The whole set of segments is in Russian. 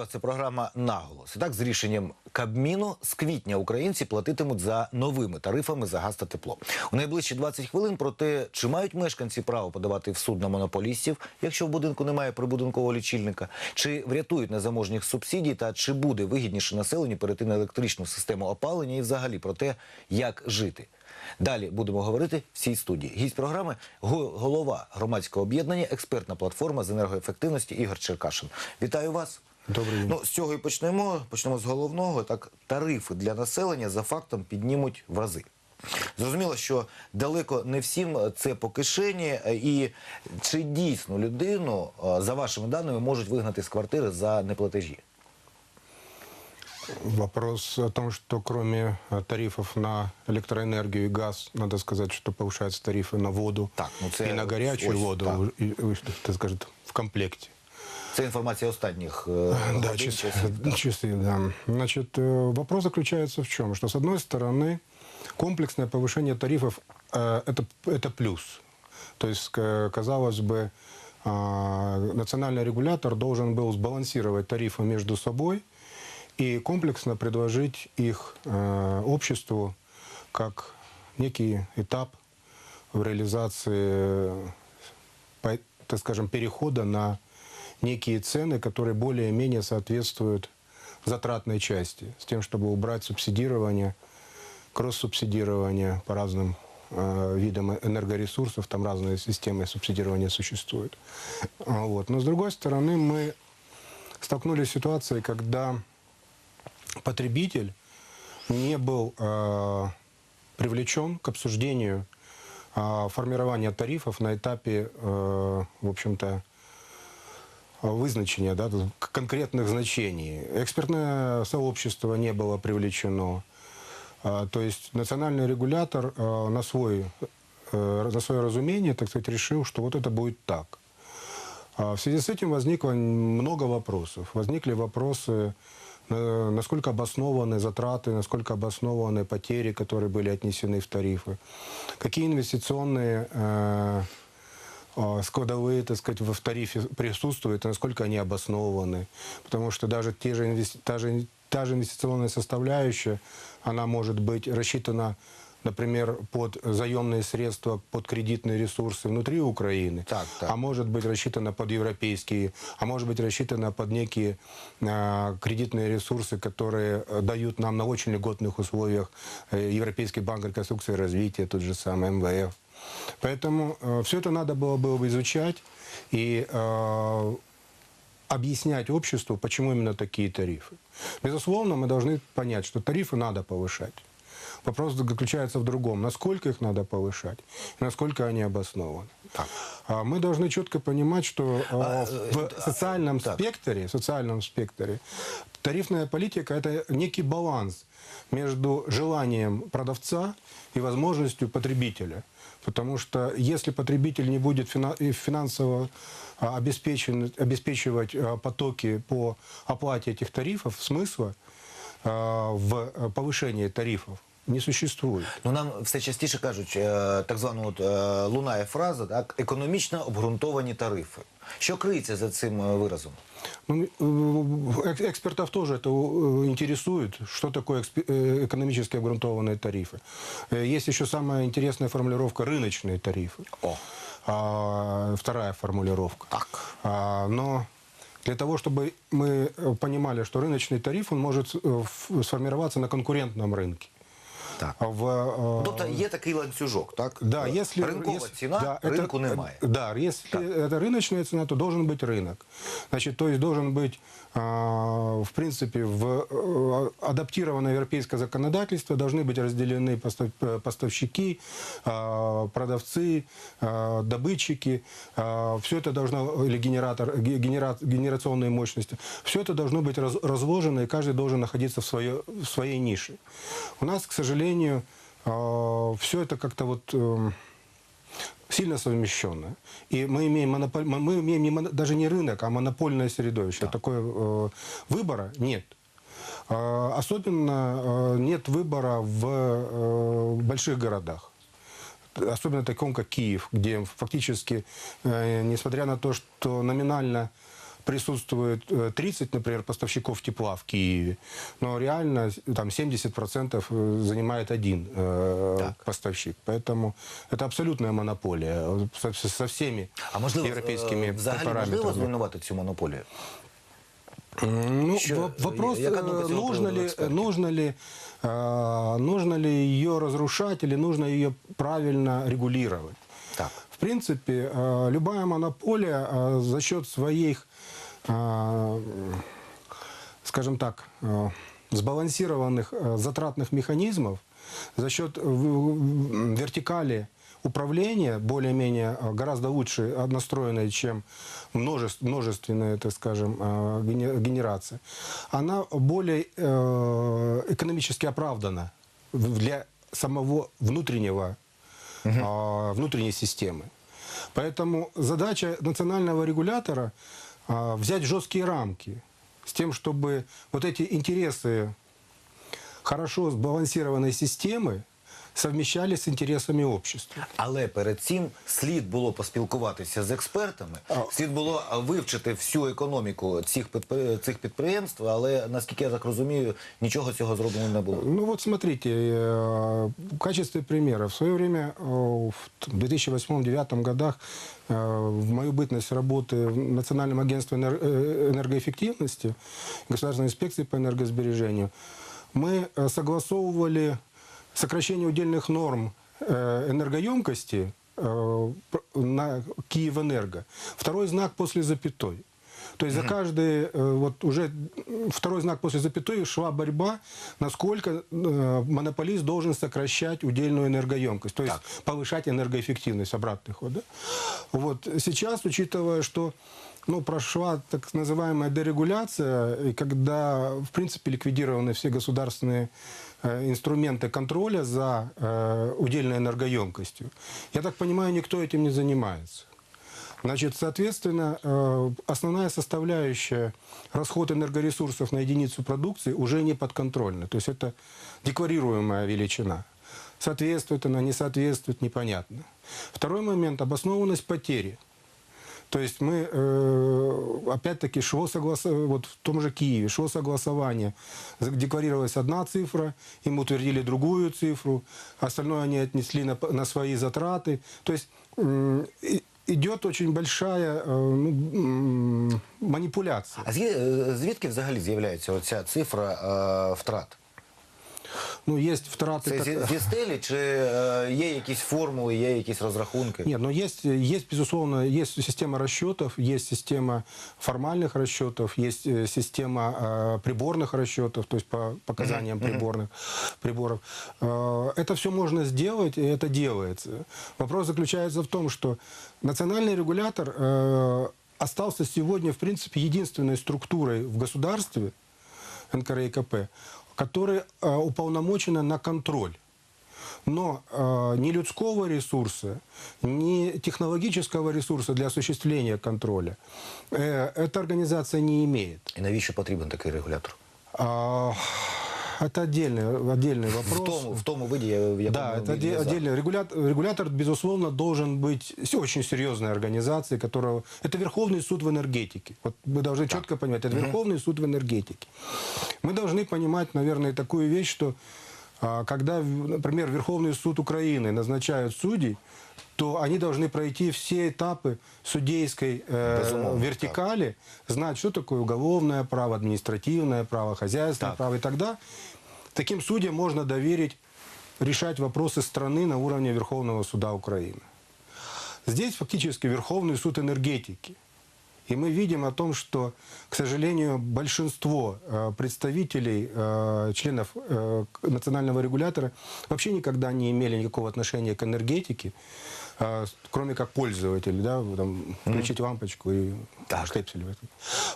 вас, це програма Наголос. Так, з рішенням Кабміну з квітня українці платитимуть за новими тарифами за газ та тепло. У найближчі 20 хвилин про те, чи мають мешканці право подавати в суд на монополістів, якщо в будинку немає прибудинкового лічильника, чи врятують незаможніх субсидій, та чи буде вигідніше населенню перейти на електричну систему опалення і взагалі про те, як жити. Далі будемо говорити в цій студії. Гість програми го- голова громадського об'єднання, експертна платформа з енергоефективності Ігор Черкашин. Вітаю вас. Добрий день. Ну, з цього і почнемо. Почнемо з головного. Так, тарифи для населення за фактом піднімуть в рази. Зрозуміло, що далеко не всім це по кишені. е, І чи дійсно людину, е, за вашими даними, можуть вигнати з квартири за неплатежі? Вопрос о том, что кроме э, тарифов на электроэнергию и газ, надо сказать, что повышаются тарифы на воду Так, ну це и на горячую ось воду, так. и, и, так скажет, в комплекте. Це інформація останніх е, Да, годин, часы, часів. часы, да. Значит, э, вопрос заключается в чем? Что, с одной стороны, комплексное повышение тарифов э, это, это плюс. То есть, к- казалось бы, а, национальный регулятор должен был сбалансировать тарифы между собой и комплексно предложить их э, обществу как некий этап в реализации по- так скажем, перехода на некие цены, которые более-менее соответствуют затратной части, с тем, чтобы убрать субсидирование, кросс-субсидирование по разным э, видам энергоресурсов, там разные системы субсидирования существуют. А, Вот. Но с другой стороны, мы столкнулись с ситуацией, когда потребитель не был э, привлечен к обсуждению э, формирования тарифов на этапе, э, в общем-то, вызначения да, конкретных значений. Экспертное сообщество не было привлечено. А, То есть национальный регулятор э, на, свой, э, на свое разумение, так сказать, решил, что вот это будет так. А В связи с этим возникло много вопросов. Возникли вопросы, э, насколько обоснованы затраты, насколько обоснованы потери, которые были отнесены в тарифы, какие инвестиционные э, э, складовые, так сказать, в тарифе присутствуют, и насколько они обоснованы. Потому что даже те же инвести- та, же, та же инвестиционная составляющая, она может быть рассчитана, например, под заемные средства, под кредитные ресурсы внутри Украины, Так, так. а может быть рассчитана под европейские, а может быть рассчитана под некие э, кредитные ресурсы, которые э, дают нам на очень льготных условиях э, Европейский банк реконструкции и развития, тот же самый МВФ. Поэтому все это надо было бы изучать и э, объяснять обществу, почему именно такие тарифы. Безусловно, мы должны понять, что тарифы надо повышать. Вопрос заключается в другом. Насколько их надо повышать насколько они обоснованы. Так. А Мы должны четко понимать, что э, А, в э, социальном так. спектре, социальном спектре тарифная политика – это некий баланс между желанием продавца и возможностью потребителя. Потому что если потребитель не будет финансово а, обеспечивать а, потоки по оплате этих тарифов, смысла а, в повышении тарифов не существует. Ну нам все частіше кажуть, е, так звану от, е, лунає фраза, так, економічно обґрунтовані тарифи. Що криється за цим е, виразом? Ну, э, эк- экспертов тоже это э, интересует, что такое эксп- э, экономически обґрунтованные тарифы. Э, Есть еще самая интересная формулировка «рыночные тарифы». О. А, вторая формулировка. Так. А, но для того, чтобы мы э, понимали, что рыночный тариф, он может э, ф- сформироваться на конкурентном рынке. Так. А В, э, Тобто є такий ланцюжок, так? да, Е, если Ринкова если- ціна, да, это- ринку немає. Да, если это рыночная цена, то должен быть рынок. Значит, то есть должен быть, а, в принципе, в э, адаптированное европейское законодательство должны быть разделены постав- э, поставщики, а, продавцы, а, добытчики. Все это должно или генератор, ге- генера- генерационные мощности. Все это должно быть раз- разложено, и каждый должен находиться в, свое, в своей нише. У нас, к сожалению, все это как-то вот эм, сильно совмещенно. И мы имеем, монополь, мы- имеем не моно- даже не рынок, а монопольное средовище. Такое э, выбора нет. Э, особенно э, нет выбора в э, больших городах. Особенно таком, как Киев, где фактически, несмотря на то, что номинально присутствует э, 30, например, поставщиков тепла в Киеве, но реально с- там 70% э, занимает один э, Так. поставщик. Поэтому это абсолютная монополия э, со, со- со всеми А можливо, европейскими е, взагалі можливо параметрами. зруйнувати цю монополію? Ну, Що- во- вопрос, яка думка э, цього нужно приводу ли, експертів? нужно ли, э, нужно ли ее разрушать или нужно ее правильно регулировать. Так. Принципе, э, любая монополия э, за счет своих, э, скажем так, сбалансированных затратных механизмов, за счет вертикали управления более-менее гораздо лучше настроенной, чем множеств- множественная, так скажем, гене- генерация, она более экономически оправдана для самого внутреннего а, внутренней системы. Поэтому задача национального регулятора а, взять жесткие рамки с тем, чтобы вот эти интересы хорошо сбалансированной системы совмещались с интересами общества. Але перед цим слід було поспілкуватися з експертами, слід було а, вивчити всю економіку цих підпри- цих підприємств, але наскільки я так розумію, нічого цього зроблено не було. Ну вот смотрите, э, в качестве примера, в свое время, э, в 2008-2009 годах, э, в мою бытность работы в Национальном агентстве энер- э, энергоэффективности, Государственной инспекции по энергосбережению, мы э, согласовывали сокращение удельных норм э, энергоемкости э, на Киевэнерго. Второй знак после запятой. То есть за каждый, э, вот уже второй знак после запятой шла борьба, насколько монополист должен сокращать удельную энергоемкость, то есть повышать энергоэффективность, обратный ход. да. Вот сейчас, учитывая, что ну, прошла так называемая дерегуляция, и когда, в принципе, ликвидированы все государственные э, инструменты контроля за э, удельной энергоемкостью, я так понимаю, никто этим не занимается. Значит, соответственно, э, основная составляющая расход энергоресурсов на единицу продукции уже не подконтрольна. То есть это декларируемая величина. Соответствует она, не соответствует, непонятно. Второй момент – обоснованность потери. То есть мы, э, опять-таки, шло согласование, вот в том же Киеве, шло согласование, За- декларировалась одна цифра, им утвердили другую цифру, остальное они отнесли на, п- на свои затраты. То есть м, и- идет очень большая э, ну, м, манипуляция. А зві- е, звідки взагалі з'являється оця цифра е, втрат? Ну, есть втраты... Це так- зі, зі стелі, чи е, є якісь формули, є якісь розрахунки? Нет, но есть, есть, безусловно, есть система расчетов, есть система формальных расчетов, есть э, система э, приборных расчетов, то есть по показаниям приборных приборов. Э, это все можно сделать, и это делается. Вопрос заключается в том, что национальный регулятор э, остался сегодня, в принципе, единственной структурой в государстве, НКРЕКП, которая э, уполномочена на контроль. Но э, ни людского ресурса, ни технологического ресурса для осуществления контроля э, эта организация не имеет. І навіщо потрібен такий регулятор? А, это отдельный, отдельный В вопрос. тому, в тому виді, я- в якому Да, это він є отде- зараз. отдельный регулятор, регулятор, безусловно, должен быть с- очень серьезной организацией, которого... Это Верховный суд в энергетике. Вот мы должны четко понимать, это Верховный суд в энергетике. Мы должны понимать, наверное, такую вещь, что а, когда, в- например, Верховный суд Украины назначают судей, то они должны пройти все этапы судейской э, Безумовно, вертикали, знать, что такое уголовное право, административное право, хозяйственное Так. право. И тогда таким судьям можно доверить решать вопросы страны на уровне Верховного суда Украины. Здесь фактически Верховный суд энергетики. И мы видим о том, что, к сожалению, большинство э, представителей, э, членов э, национального регулятора вообще никогда не имели никакого отношения к энергетике, кроме как пользователи, да, там, включить лампочку и Так. штепсель.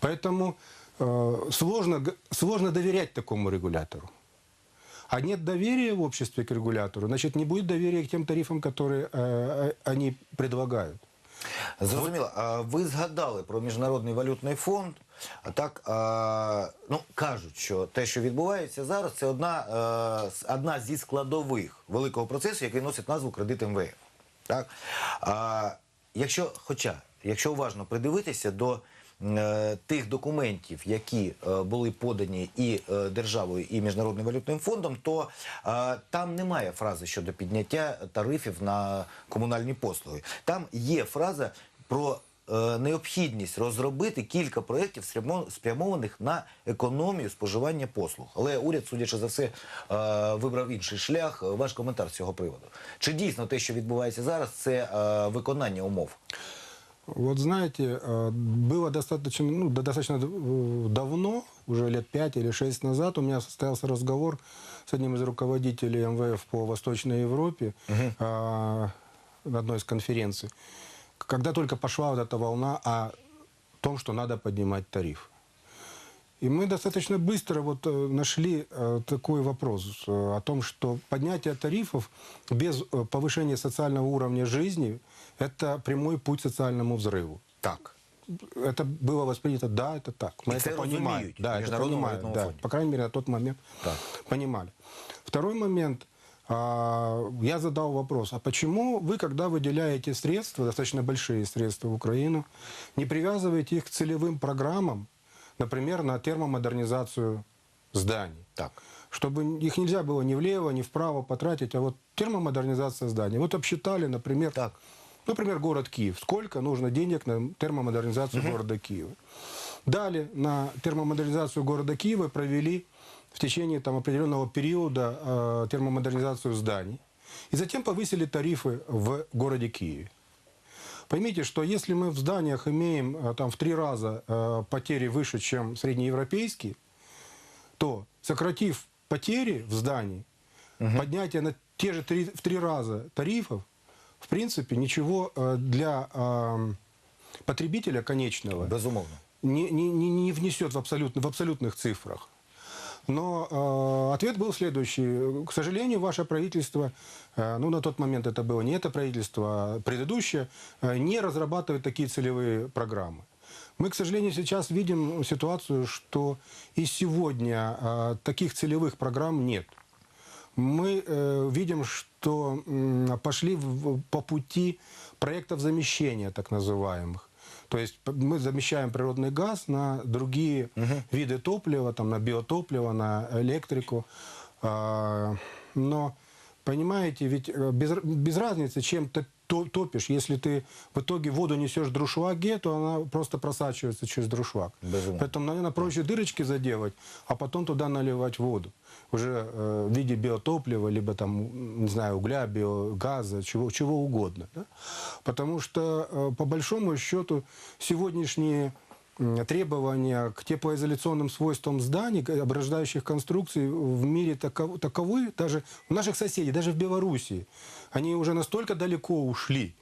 Поэтому сложно, сложно доверять такому регулятору. А нет доверия в обществе к регулятору, значит, не будет доверия к тем тарифам, которые э, они предлагают. Зрозуміло. Ви згадали про міжнародний валютний фонд. Так, ну кажуть, що те, що відбувається зараз, це одна, е, одна зі складових великого процесу, який носить назву кредит МВФ. Так? Якщо, хоча, якщо уважно придивитися до тих документів, які е, були подані і е, державою, і міжнародним валютним фондом, то е, там немає фрази щодо підняття тарифів на комунальні послуги. Там є фраза про е, необхідність розробити кілька проєктів спрямо- спрямованих на економію споживання послуг. Але уряд, судячи за все, е, вибрав інший шлях. Ваш коментар з цього приводу. Чи дійсно те, що відбувається зараз, це е, виконання умов? Вот знаете, э, было достаточно, ну, достаточно э, давно, уже лет пять или шесть назад, у меня состоялся разговор с одним из руководителей МВФ по Восточной Европе э, на одной из конференций, когда только пошла вот эта волна о том, что надо поднимать тариф. И мы достаточно быстро вот э, нашли э, такой вопрос э, о том, что поднятие тарифов без повышения социального уровня жизни – это прямой путь к социальному взрыву. Так. Это было воспринято, да, это так. Мы И это понимаем. Да, это понимаем. Да, по крайней мере, на тот момент Так. понимали. Второй момент. а, Я задал вопрос, а почему вы, когда выделяете средства, достаточно большие средства в Украину, не привязываете их к целевым программам, например, на термомодернизацию зданий? Так. чтобы их нельзя было ни влево, ни вправо потратить, а вот термомодернизация зданий. Вот обсчитали, например, Так. например, город Киев. Сколько нужно денег на термомодернизацию города Киева? Дали на термомодернизацию города Киева провели в течение там, определенного периода э, термомодернизацию зданий. И затем повысили тарифы в городе Киеве. Поймите, что если мы в зданиях имеем э, там, в три раза э, потери выше, чем среднеевропейские, то сократив потери в здании, поднятие на те же три, в три раза тарифов, в принципе, ничего э, для э, потребителя конечного Безумовно. не, не, не, не внесет в, абсолютно, в абсолютных цифрах. Но э, ответ был следующий. К сожалению, ваше правительство, э, ну на тот момент это было не это правительство, а предыдущее, э, не разрабатывает такие целевые программы. Мы, к сожалению, сейчас видим ситуацию, что и сегодня э, таких целевых программ нет. Мы э, видим, что м, пошли в- по пути проектов замещения, так называемых. То есть мы замещаем природный газ на другие виды топлива, там, на биотопливо, на электрику. А, но, понимаете, ведь э, без, без разницы, чем ты то- топишь, если ты в итоге воду несешь в друшваге, то она просто просачивается через друшвак. Безумно. Поэтому, наверное, проще дырочки заделать, а потом туда наливать воду. Уже э, в виде биотоплива, либо там, не знаю, угля, биогаза, чего, чего угодно. да. Потому что, э, по большому счету, сегодняшние требования к теплоизоляционным свойствам зданий, оброждающих конструкций в мире таков- таковы, даже у наших соседей, даже в Белоруссии, они уже настолько далеко ушли,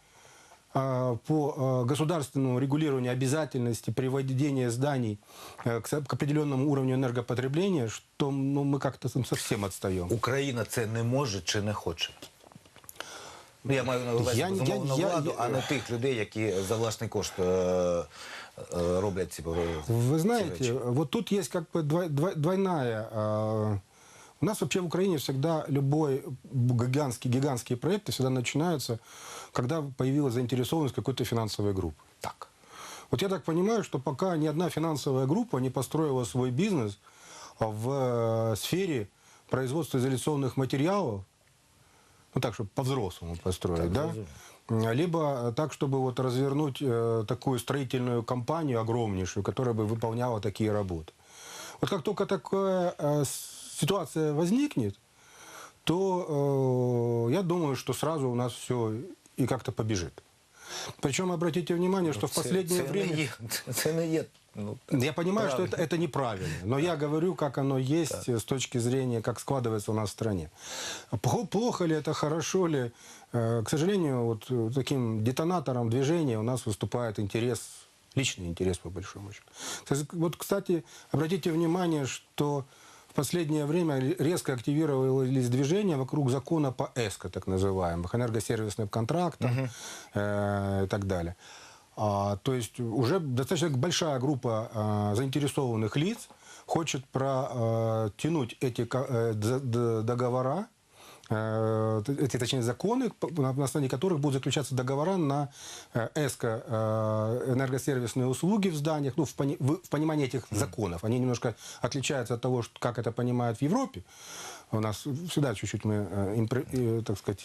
а, по а, государственному регулированию обязательности приведения зданий э, к определенному уровню энергопотребления, что ну, мы как-то совсем отстаем. Україна це не може чи не хоче? Ну, я маю на увазі Я- безумовно я- я- владу, а не тих людей, які за власний кошт е, е, роблять ці е, Вы ці знаете, речі. вот тут есть как бы двой- двой- двойная... а, У нас вообще в Украине всегда любой гигантский, гигантские проекты всегда начинаются, когда появилась заинтересованность какой-то финансовой группы. Так. Вот я так понимаю, что пока ни одна финансовая группа не построила свой бизнес в э, сфере производства изоляционных материалов, ну так, чтобы по-взрослому построить, Так, да? Либо так, чтобы вот развернуть э, такую строительную компанию огромнейшую, которая бы выполняла такие работы. Вот как только такая э, ситуация возникнет, то э, я думаю, что сразу у нас все и как-то побежит. Причем обратите внимание, что в Це- последнее время... Не є, це не є. Ну, Я понимаю, что это, это неправильно, но я говорю, как оно есть с точки зрения, как складывается у нас в стране. Плохо- ли это, хорошо ли? Э, К сожалению, вот э, таким детонатором движения у нас выступает интерес, личный интерес по большому счету. Вот, кстати, обратите внимание, что в последнее время резко активировались движения вокруг закона по ЭСКО, так называемых, энергосервисных контрактов э, и так далее. А, то есть уже достаточно большая группа а, заинтересованных лиц хочет протянуть эти ко- э, договора э, эти, точнее, законы, на основании которых будут заключаться договора на э, ЭСКО, энергосервисные услуги в зданиях, ну, в, пони- в- в понимании этих законов. Они немножко отличаются от того, как это понимают в Европе. У нас всегда чуть-чуть мы, так сказать,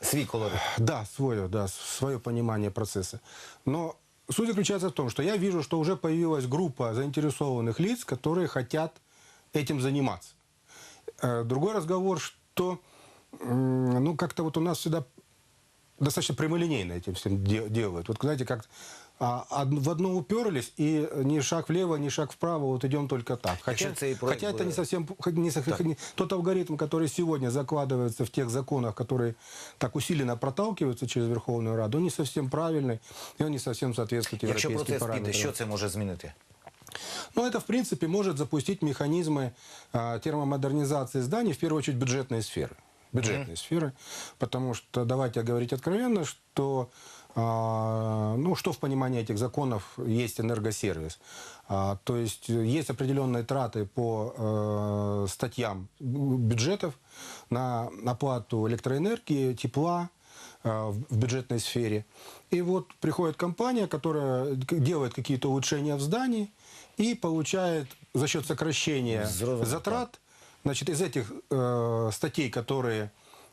Свій колорит. да, свое, да, свое понимание процесса. Но суть заключается в том, что я вижу, что уже появилась группа заинтересованных лиц, которые хотят этим заниматься. Э, Другой разговор, что ну, как-то вот у нас всегда достаточно прямолинейно этим всем де- делают. Вот, знаете, как а, в одно уперлись, и ни шаг влево, ни шаг вправо, вот идем только так. Хотя, Якщо цей проект хотя это не совсем не, со- не- тот алгоритм, который сегодня закладывается в тех законах, которые так усиленно проталкиваются через Верховную Раду, он не совсем правильный, и он не совсем соответствует Якщо европейским процес піде, параметрам. що це може змінити? Ну, это, в принципе, может запустить механизмы а, термомодернизации зданий, в первую очередь, бюджетной сферы. Бюджетной сферы. Потому что, давайте говорить откровенно, что, ну, что в понимании этих законов есть энергосервис. А, то есть э, есть определенные траты по э, статьям бюджетов на оплату электроэнергии, тепла, э, в бюджетной сфере. И вот приходит компания, которая делает какие-то улучшения в здании и получает за счет сокращения затрат, значит, из этих э, статей, которые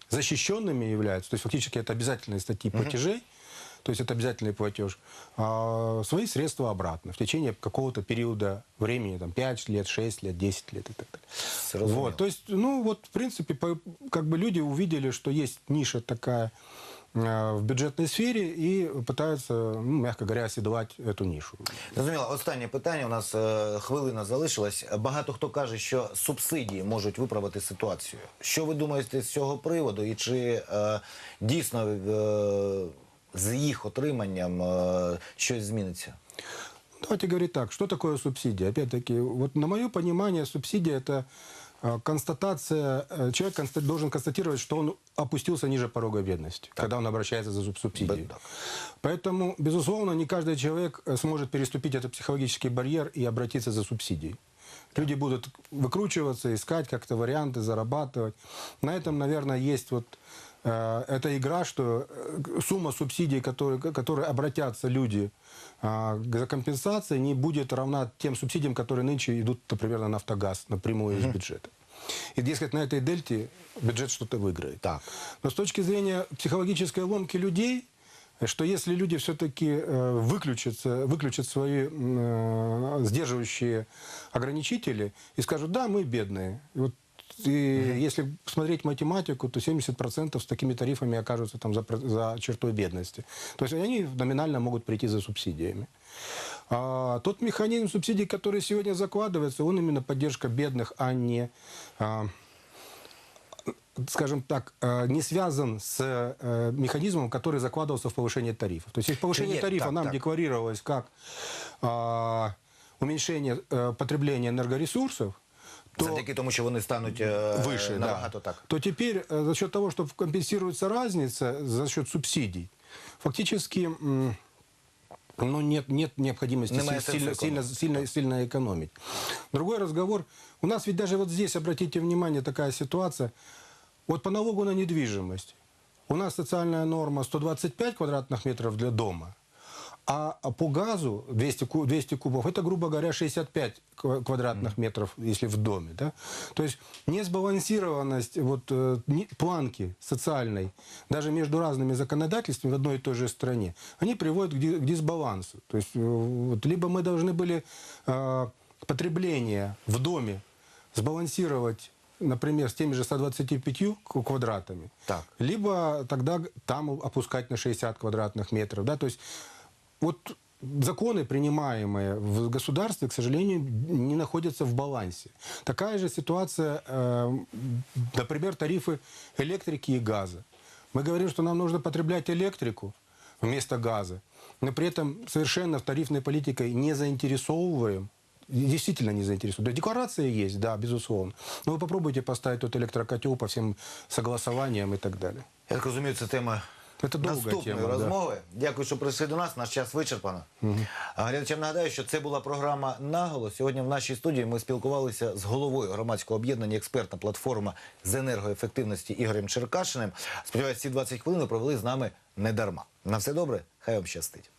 защищенными являются, то есть фактически это обязательные статьи платежей, то есть это обязательный платеж, а, свои средства обратно в течение какого-то периода времени, там 5 лет, 6 лет, 10 лет и так далее. Зрозуміло. Вот, то есть, ну вот, в принципе, по- как бы люди увидели, что есть ниша такая э, в бюджетной сфере и пытаются, ну, мягко говоря, оседлать эту нишу. Зрозуміло, останнє питання. У нас е, хвилина залишилась. Багато хто каже, що субсидії можуть виправити ситуацію. Що ви думаєте з цього приводу? І чи е, дійсно е, з їх отриманням щось зміниться? Давайте говорить так, что такое субсидия? Опять-таки, вот на мое понимание, субсидия – это э, констатация, э, человек должен констатировать, что он опустился ниже порога бедности, когда он обращается за суб- субсидией. Так. Поэтому, безусловно, не каждый человек э, сможет переступить этот психологический барьер и обратиться за субсидией. Люди будут выкручиваться, искать как-то варианты, зарабатывать. На этом, наверное, есть вот э, эта игра, что э, сумма субсидий, которые, которые обратятся люди а, за компенсацией, не будет равна тем субсидиям, которые нынче идут, например, на «Нафтогаз» напрямую из бюджета. И, дескать, на этой дельте бюджет что-то выиграет. Так. Но с точки зрения психологической ломки людей, что если люди все-таки э, выключатся, выключат свои э, сдерживающие ограничители и скажут, да, мы бедные. И Вот, и если посмотреть математику, то 70% с такими тарифами окажутся там за, за чертой бедности. То есть они номинально могут прийти за субсидиями. А тот механизм субсидий, который сегодня закладывается, он именно поддержка бедных, а не а, скажем так, э, не связан с э, механизмом, который закладывался в повышение тарифов. То есть, повышение Нет, тарифа так, нам так. декларировалось как а, уменьшение э, потребления энергоресурсов, то Завдяки тому, що вони стануть е, выше, да, набагато так. то теперь э, за счет того, что компенсируется разница за счет субсидий, фактически ну, нет, нет необходимости Немає си- сильно, сильно, сильно, сильно экономить. Другой разговор. У нас ведь даже вот здесь, обратите внимание, такая ситуация. Вот по налогу на недвижимость. У нас социальная норма 125 квадратных метров для дома, а по газу 200, ку- 200 кубов, это, грубо говоря, 65 ква- квадратных метров, если в доме. Да? То есть несбалансированность вот, э, не- планки социальной, даже между разными законодательствами в одной и той же стране, они приводят к, ди- к дисбалансу. То есть э, вот, либо мы должны были э, потребление в доме сбалансировать например, с теми же 125 к- квадратами, Так. либо тогда там опускать на 60 квадратных метров. Да? То есть вот законы, принимаемые в государстве, к сожалению, не находятся в балансе. Такая же ситуация, э, например, тарифы электрики и газа. Мы говорим, что нам нужно потреблять электрику вместо газа, но при этом совершенно тарифной политикой не заинтересовываем Действительно не заинтересует. Декларация есть, да, безусловно. Но вы попробуйте поставить тот электрокотел по всем согласованиям и так далее. Я так розумію, це долгая наступної тема. да. розмови. Дякую, що прийшли до нас. Наш час вичерпано. А глядачам нагадаю, що це була програма Наголос. Сьогодні в нашій студії ми спілкувалися з головою громадського об'єднання експертна платформа з енергоефективності Ігорем Черкашиним. Сподіваюся, ці 20 хвилин провели з нами не дарма. На все добре, хай вам щастить.